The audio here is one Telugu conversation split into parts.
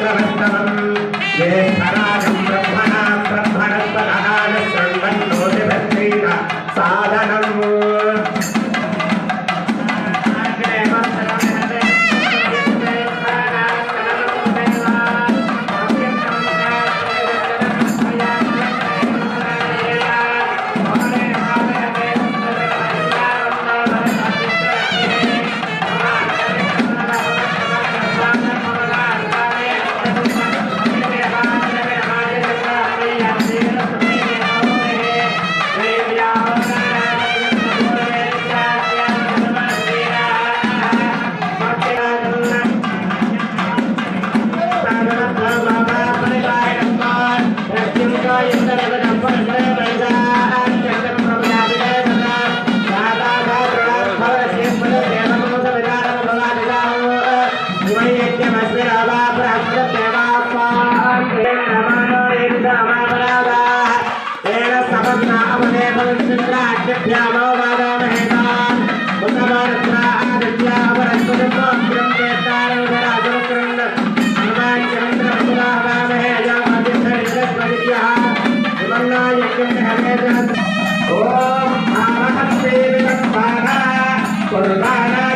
atravesar Cortana.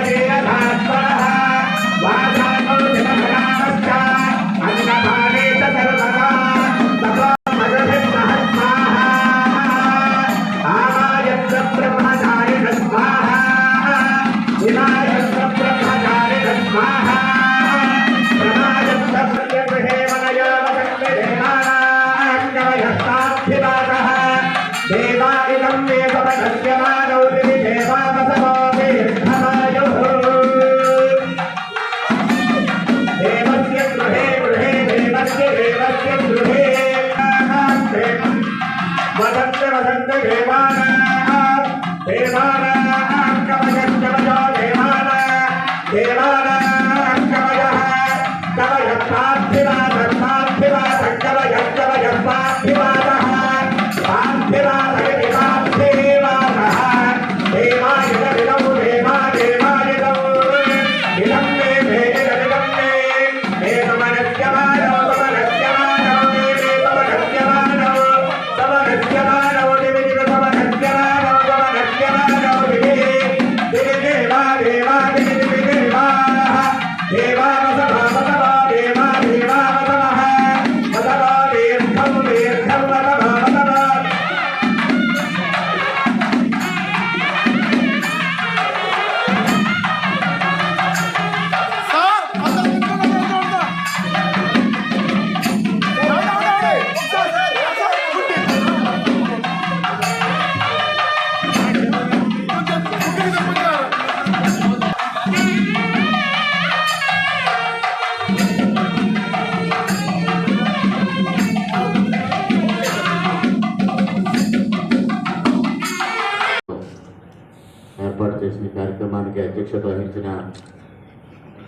అధ్యక్షత వహించిన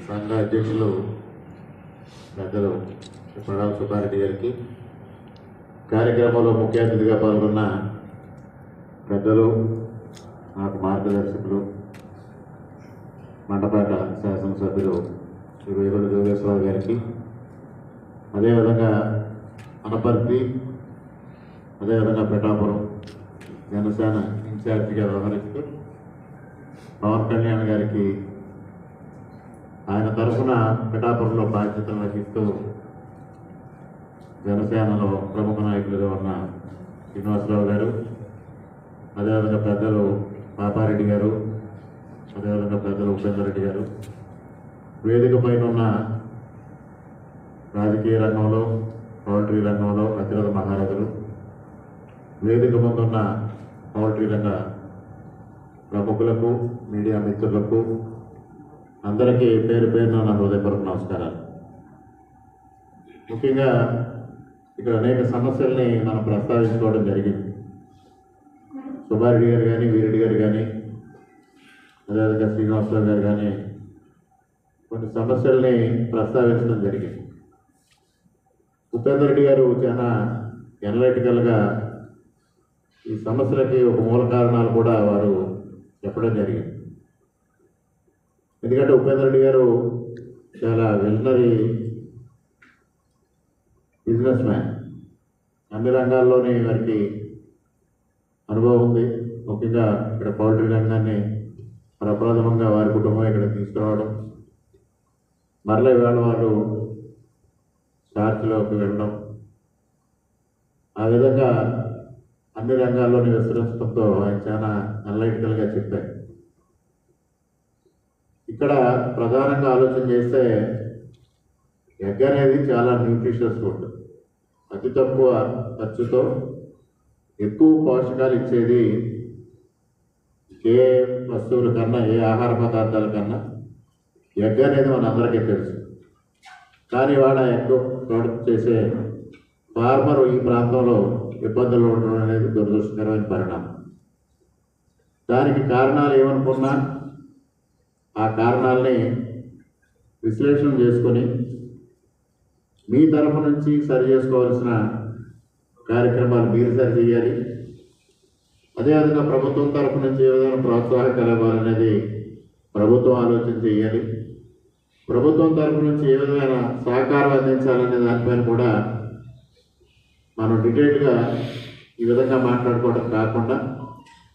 సంఘ అధ్యక్షులు పెద్దలు ప్రణవ్ సుబ్బారెడ్డి గారికి కార్యక్రమంలో ముఖ్య అతిథిగా పాల్గొన్న పెద్దలు నాకు మార్గదర్శకులు మండపేట శాసనసభ్యులు శ్రీ వేరుడు యోగేశ్వరరావు గారికి అదేవిధంగా అనపర్తి అదేవిధంగా పిఠాపురం జనసేన ఇన్ఛార్జిగా వ్యవహరిస్తూ పవన్ కళ్యాణ్ గారికి ఆయన తరఫున పిఠాపురంలో బాధ్యతలు వహిస్తూ జనసేనలో ప్రముఖ నాయకులుగా ఉన్న శ్రీనివాసరావు గారు అదేవిధంగా పెద్దలు పాపారెడ్డి గారు అదేవిధంగా పెద్దలు ఉపేందర్ రెడ్డి గారు. వేదిక పైన ఉన్న రాజకీయ రంగంలో పౌల్ట్రీ రంగంలో అతిరథ మహారాజులు. వేదిక ముందున్న పౌల్ట్రీ రంగ ప్రముఖులకు మీడియా మిత్రులకు అందరికీ పేరు పేరున నా హృదయపూర్వక నమస్కారాలు. ముఖ్యంగా ఇక్కడ అనేక సమస్యల్ని మనం ప్రస్తావించుకోవడం జరిగింది. సుబ్బారెడ్డి గారు కానీ వీరెడ్డి గారు కానీ అదేవిధంగా శ్రీనివాసరావు గారు కానీ కొన్ని సమస్యల్ని ప్రస్తావించడం జరిగింది. ఉపేందర్ రెడ్డి గారు చాలా ఎనలైటికల్గా ఈ సమస్యలకి ఒక మూల కారణాలు కూడా వారు చెప్పడం జరిగింది. ఎందుకంటే ఉపేంద్ర రెడ్డి గారు చాలా విజనరీ బిజినెస్ మ్యాన్. అన్ని రంగాల్లోనే వారికి అనుభవం ఉంది. ముఖ్యంగా ఇక్కడ పౌల్ట్రీ రంగాన్ని ప్రప్రథమంగా వారి కుటుంబం ఇక్కడ తీసుకురావడం. మరలా ఇవాళ వారు స్టార్చ్లోకి వెళ్ళడం. ఆ విధంగా అన్ని రంగాల్లోని విస్తరించడంతో ఆయన చాలా అనలైటికల్గా చెప్పారు. ఇక్కడ ప్రధానంగా ఆలోచన చేస్తే ఎగ్ అనేది చాలా న్యూట్రిషియస్ ఫుడ్ అతి తక్కువ ఖర్చుతో ఎక్కువ పోషకాలు ఇచ్చేది ఏ వస్తువుల కన్నా ఏ ఆహార పదార్థాల కన్నా ఎగ్ అనేది మన అందరికీ తెలుసు. కానీ వాడు ఎగ్ ప్రొడక్ట్ చేసే ఫార్మర్ ఈ ప్రాంతంలో ఇబ్బందులు ఉండడం అనేది దురదృష్టకరమైన పరిణామం. దానికి కారణాలు ఏమనుకున్నా ఆ కారణాలని విశ్లేషణ చేసుకొని మీ తరఫు నుంచి సరి చేసుకోవాల్సిన కార్యక్రమాలు మీరు సరి చేయాలి. అదేవిధంగా ప్రభుత్వం తరఫు నుంచి ఏ విధంగా ప్రోత్సాహ కలవాలనేది ప్రభుత్వం ఆలోచన చేయాలి. ప్రభుత్వం తరఫు నుంచి ఏ విధమైన సహకారం అందించాలనే దానిపైన కూడా మనం డీటెయిల్గా ఈ విధంగా మాట్లాడుకోవడం కాకుండా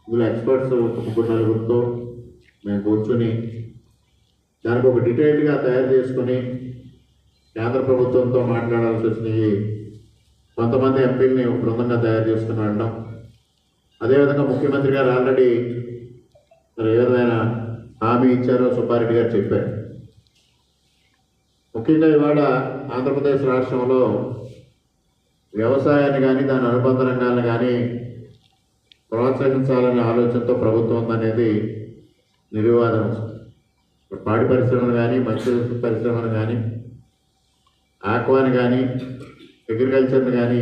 ఇందులో ఎక్స్పర్ట్స్ ముగ్గురు నలుగురితో మేము కూర్చొని దానికి ఒక డీటెయిల్డ్గా తయారు చేసుకొని కేంద్ర ప్రభుత్వంతో మాట్లాడాల్సి వచ్చినాయి కొంతమంది ఎంపీలని ఒక బృందంగా తయారు చేసుకుని వెళ్ళడం. అదేవిధంగా ముఖ్యమంత్రి గారు ఆల్రెడీ మరి ఏ విధమైన హామీ ఇచ్చారో సుబ్బారెడ్డి గారు చెప్పారు. ముఖ్యంగా ఇవాళ ఆంధ్రప్రదేశ్ రాష్ట్రంలో వ్యవసాయాన్ని కానీ దాని అనుబంధ రంగాలను కానీ ప్రోత్సహించాలనే ఆలోచనతో ప్రభుత్వం ఉందనేది నిర్వాదం ఇప్పుడు పాడి పరిశ్రమను కానీ మత్స్య పరిశ్రమను కానీ ఆక్వాని కానీ అగ్రికల్చర్ని కానీ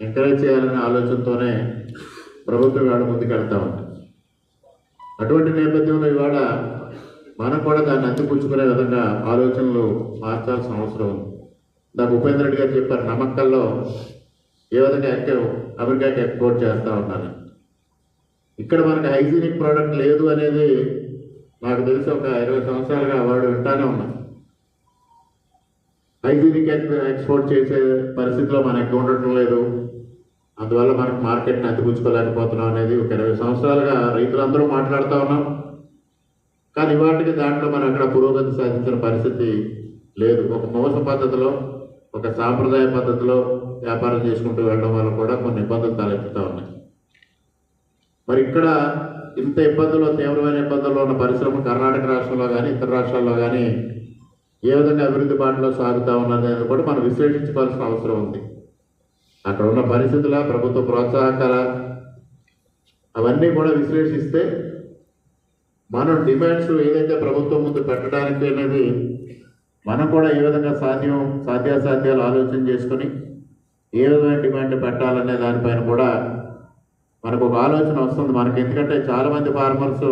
ఎంకరేజ్ చేయాలనే ఆలోచనతోనే ప్రభుత్వం ఇవాళ ముందుకు ఉంది. అటువంటి నేపథ్యంలో ఇవాళ మనం కూడా దాన్ని అందిపుచ్చుకునే విధంగా ఆలోచనలు మార్చాల్సిన అవసరం ఉంది. నాకు ఉపేంద్ర రెడ్డి గారు చెప్పారు నమ్మకల్లో ఏ విధంగా యాక్టివ్ అమెరికాకి ఎక్స్పోర్ట్ చేస్తూ ఉన్నాను ఇక్కడ మనకి హైజీనిక్ ప్రోడక్ట్ లేదు అనేది నాకు తెలిసి ఒక ఇరవై సంవత్సరాలుగా వాడు వింటానే ఉన్నాం. హైజీనిక్ ఎక్స్పోర్ట్ చేసే పరిస్థితిలో మనకి ఉండటం లేదు. అందువల్ల మనకు మార్కెట్ని అందిపుచ్చుకోలేకపోతున్నాం అనేది ఒక ఇరవై సంవత్సరాలుగా రైతులందరూ మాట్లాడుతూ ఉన్నాం. కానీ ఇవాటికి దాంట్లో మనం అక్కడ పురోగతి సాధించిన పరిస్థితి లేదు. ఒక మోస పద్ధతిలో ఒక సాంప్రదాయ పద్ధతిలో వ్యాపారం చేసుకుంటూ వెళ్ళడం వల్ల కూడా కొన్ని ఇబ్బందులు తలెత్తుతూ ఉన్నాయి. మరి ఇక్కడ ఇంత ఇబ్బందులు తీవ్రమైన ఇబ్బందుల్లో ఉన్న పరిశ్రమ కర్ణాటక రాష్ట్రంలో కానీ ఇతర రాష్ట్రాల్లో కానీ ఏ విధంగా అభివృద్ధి బాటలో సాగుతూ ఉన్నది కూడా మనం విశ్లేషించవలసిన అవసరం ఉంది. అక్కడ ఉన్న పరిస్థితుల ప్రభుత్వ ప్రోత్సాహకాల అవన్నీ కూడా విశ్లేషిస్తే మనం డిమాండ్స్ ఏదైతే ప్రభుత్వం ముందు పెట్టడానికి అనేది మనం కూడా ఏ విధంగా సాధ్యం సాధ్యాసాధ్యాలు ఆలోచన చేసుకొని ఏ విధమైన డిమాండ్ పెట్టాలనే దానిపైన కూడా మనకు ఒక ఆలోచన వస్తుంది మనకి. ఎందుకంటే చాలామంది ఫార్మర్స్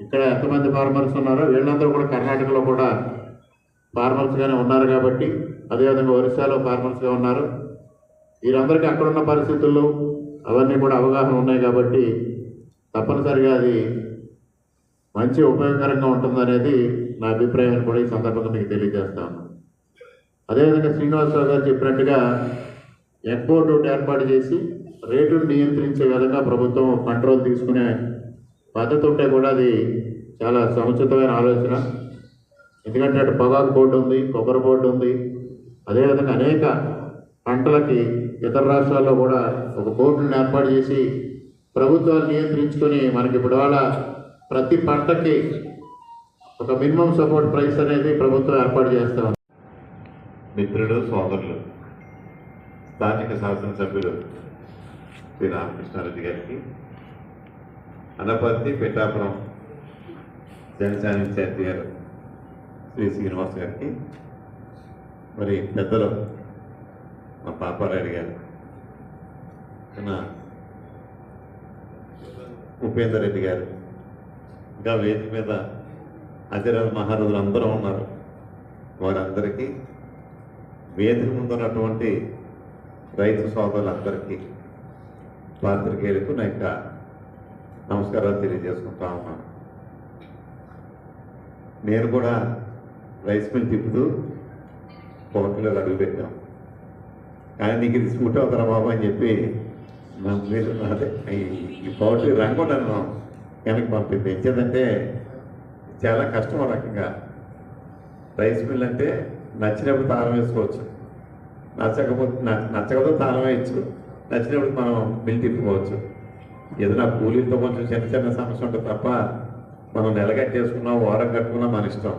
ఇక్కడ ఎంతమంది ఫార్మర్స్ ఉన్నారో వీళ్ళందరూ కూడా కర్ణాటకలో కూడా ఫార్మర్స్గానే ఉన్నారు కాబట్టి అదేవిధంగా ఒరిస్సాలో ఫార్మర్స్గా ఉన్నారు. వీరందరికీ అక్కడున్న పరిస్థితులు అవన్నీ కూడా అవగాహన ఉన్నాయి కాబట్టి తప్పనిసరిగా అది మంచి ఉపయోగకరంగా ఉంటుందనేది నా అభిప్రాయాన్ని కూడా ఈ సందర్భంగా మీకు తెలియజేస్తా ఉన్నాను అదేవిధంగా శ్రీనివాసరావు గారు చెప్పినట్టుగా ఎక్స్పోర్ట్ ఒకటి ఏర్పాటు చేసి రేటును నియంత్రించే విధంగా ప్రభుత్వం కంట్రోల్ తీసుకునే పద్ధతి ఉంటే కూడా అది చాలా సముచితమైన ఆలోచన. ఎందుకంటే అటు పొగాకు బోర్డు ఉంది కొబ్బరి బోర్డు ఉంది. అదేవిధంగా అనేక పంటలకి ఇతర రాష్ట్రాల్లో కూడా ఒక బోర్డును ఏర్పాటు చేసి ప్రభుత్వాలు నియంత్రించుకొని మనకి ఇప్పుడు వాళ్ళ ప్రతి పంటకి ఒక మినిమం సపోర్ట్ ప్రైస్ అనేది ప్రభుత్వం ఏర్పాటు చేస్తా మిత్రుడు సోదరులు స్థానిక శాసనసభ్యులు శ్రీ రామకృష్ణారెడ్డి గారికి అనపర్తి పిఠాపురం జనసేన ఇన్ఛార్జి గారు శ్రీ శ్రీనివాస్ గారికి మరి పెద్దలు మా పాపారెడ్డి గారు మన ఉపేందర్ రెడ్డి గారు ఇంకా వేదిక మీద అజరాల మహారాజులు అందరూ ఉన్నారు. వారందరికీ వేదిక ముందు ఉన్నటువంటి రైతు సోదరులందరికీ పాత్రికేయులకు నా యొక్క నమస్కారాలు తెలియజేసుకుంటా ఉన్నాను. నేను కూడా రైస్ మిల్ తిప్పుతూ కోర్టులో అడుగు పెట్టాం కానీ నీకు ఇది సూట్ అవుతారా బాబు అని చెప్పి నా మీరు అదే ఈ- ఈ పౌల్ట్రీ రంగు నన్ను వెనక్కి పంపింది ఎంచేదంటే చాలా కష్టం రకంగా. రైస్ మిల్ అంటే నచ్చినప్పుడు తాళం వేసుకోవచ్చు. నచ్చకపోతే నచ్చకపోతే తాళం వేయచ్చు నచ్చినప్పుడు మనం బిల్ తిప్పుకోవచ్చు. ఏదైనా కూలీలతో కొంచెం చిన్న చిన్న సమస్య ఉంటుంది తప్ప మనం నెల కట్టేసుకున్నా వారం కట్టుకున్నా మన ఇష్టం.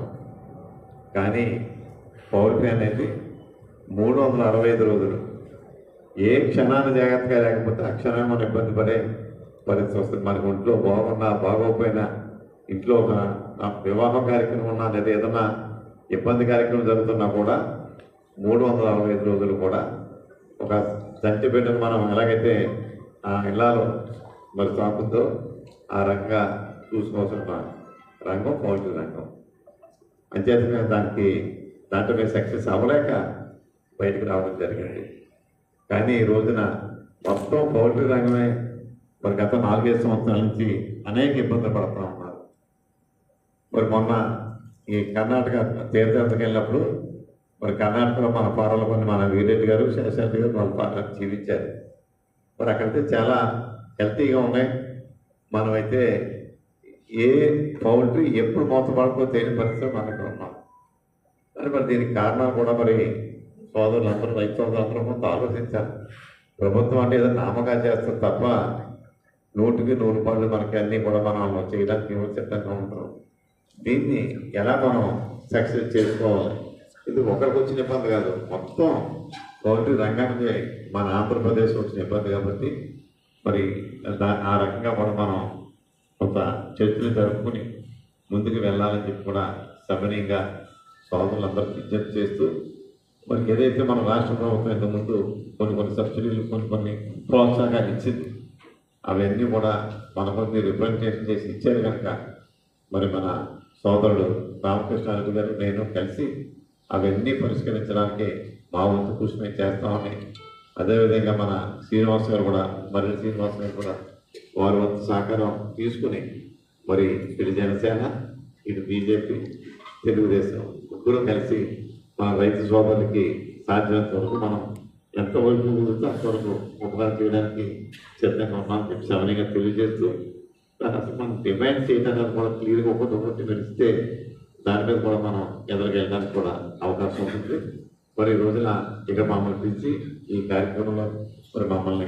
కానీ పౌల్ట్రీ అనేది మూడు వందల అరవై ఐదు రోజులు. ఏ క్షణాన్ని జాగ్రత్తగా లేకపోతే ఆ క్షణాన్ని మనం ఇబ్బంది పడే పరిస్థితి వస్తుంది. మనకు ఒంట్లో బాగున్నా బాగోకపోయినా ఇంట్లో ఒక వివాహ కార్యక్రమం ఉన్నా లేదా ఏదైనా ఇబ్బంది కార్యక్రమం జరుగుతున్నా కూడా మూడు వందల అరవై ఐదు రోజులు కూడా ఒక చంటి బిడ్డను మనం ఎలాగైతే ఆ ఇళ్ళలో మరి సాకుతో ఆ రంగా చూసుకోవాల్సిన రంగం పౌల్ట్రీ రంగం. అంచేత మేము దానికి దాంట్లో మేము సక్సెస్ అవ్వలేక బయటకు రావడం జరిగింది. కానీ ఈ రోజున మొత్తం పౌల్ట్రీ రంగమే మరి గత నాలుగైదు సంవత్సరాల నుంచి అనేక ఇబ్బందులు పడుతూ ఉన్నారు. మరి మొన్న ఈ కర్ణాటక తీర్థయాత్రకి వెళ్ళినప్పుడు మరి కర్ణాటకలో మన పారాల కొన్ని మన వీరెడ్డి గారు శేషారెడ్డి గారు మన పాటలు జీవించారు. మరి అక్కడైతే చాలా హెల్తీగా ఉన్నాయి. మనమైతే ఏ పౌల్ట్రీ ఎప్పుడు మోసపడకో తెలియని పరిస్థితి మనకు ఉన్నాం. మరి మరి దీనికి కారణం కూడా మరి సోదరులందరూ రైతు సోదరులందరూ కొంత ఆలోచించాలి. ప్రభుత్వం అంటే ఏదో నామకా చేస్తారు తప్ప నూటికి నూరు పాళ్ళు మనకి అన్నీ కూడా మనం చేయడానికి ఏమో ఉంటారు ఉంటాం దీన్ని ఎలా మనం సక్సెస్ చేసుకోవాలి? ఇది ఒకరికి వచ్చిన ఇబ్బంది కాదు. మొత్తం పౌల్ట్రీ రంగానికి మన ఆంధ్రప్రదేశ్ వచ్చిన ఇబ్బంది కాబట్టి మరి ఆ రకంగా కూడా మనం కొంత చర్చలు జరుపుకుని ముందుకు వెళ్ళాలని చెప్పి కూడా సభనీయంగా సోదరులందరికీ విజ్ఞప్తి చేస్తూ మరి ఏదైతే మన రాష్ట్ర ప్రభుత్వం ఇంతకుముందు కొన్ని కొన్ని సబ్సిడీలు కొన్ని కొన్ని ప్రోత్సాహాలు ఇచ్చింది అవన్నీ కూడా మన మీరు రిప్రజెంటేషన్ చేసి ఇచ్చారు కనుక మరి మన సోదరుడు రామకృష్ణారెడ్డి గారు నేను కలిసి అవన్నీ పరిష్కరించడానికి మా వంతు కృషి మేము చేస్తామని. అదేవిధంగా మన శ్రీనివాస్ గారు కూడా మరి శ్రీనివాస్ గారు కూడా వారి వంతు సహకారం తీసుకుని మరి ఇటు జనసేన ఇటు బీజేపీ తెలుగుదేశం ముగ్గురు కలిసి మన రైతు సోదరులకి సాధ్యమైనంత వరకు మనం ఎంతవరకు కుదిరితే అంతవరకు ఉపకారం చేయడానికి సిద్ధంగా ఉన్నామని చెప్పి సవనీగా తెలియజేస్తూ అసలు మనం డిమాండ్ చేయడానికి కూడా క్లియర్గా ఒకటి ఒకటి తెలిస్తే దాని మీద కూడా మనం ఎదురుకెళ్ళడానికి కూడా అవకాశం ఉంటుంది. మరి ఈ రోజున ఇక మమ్మల్ని పిలిచి ఈ కార్యక్రమంలో మరి మమ్మల్ని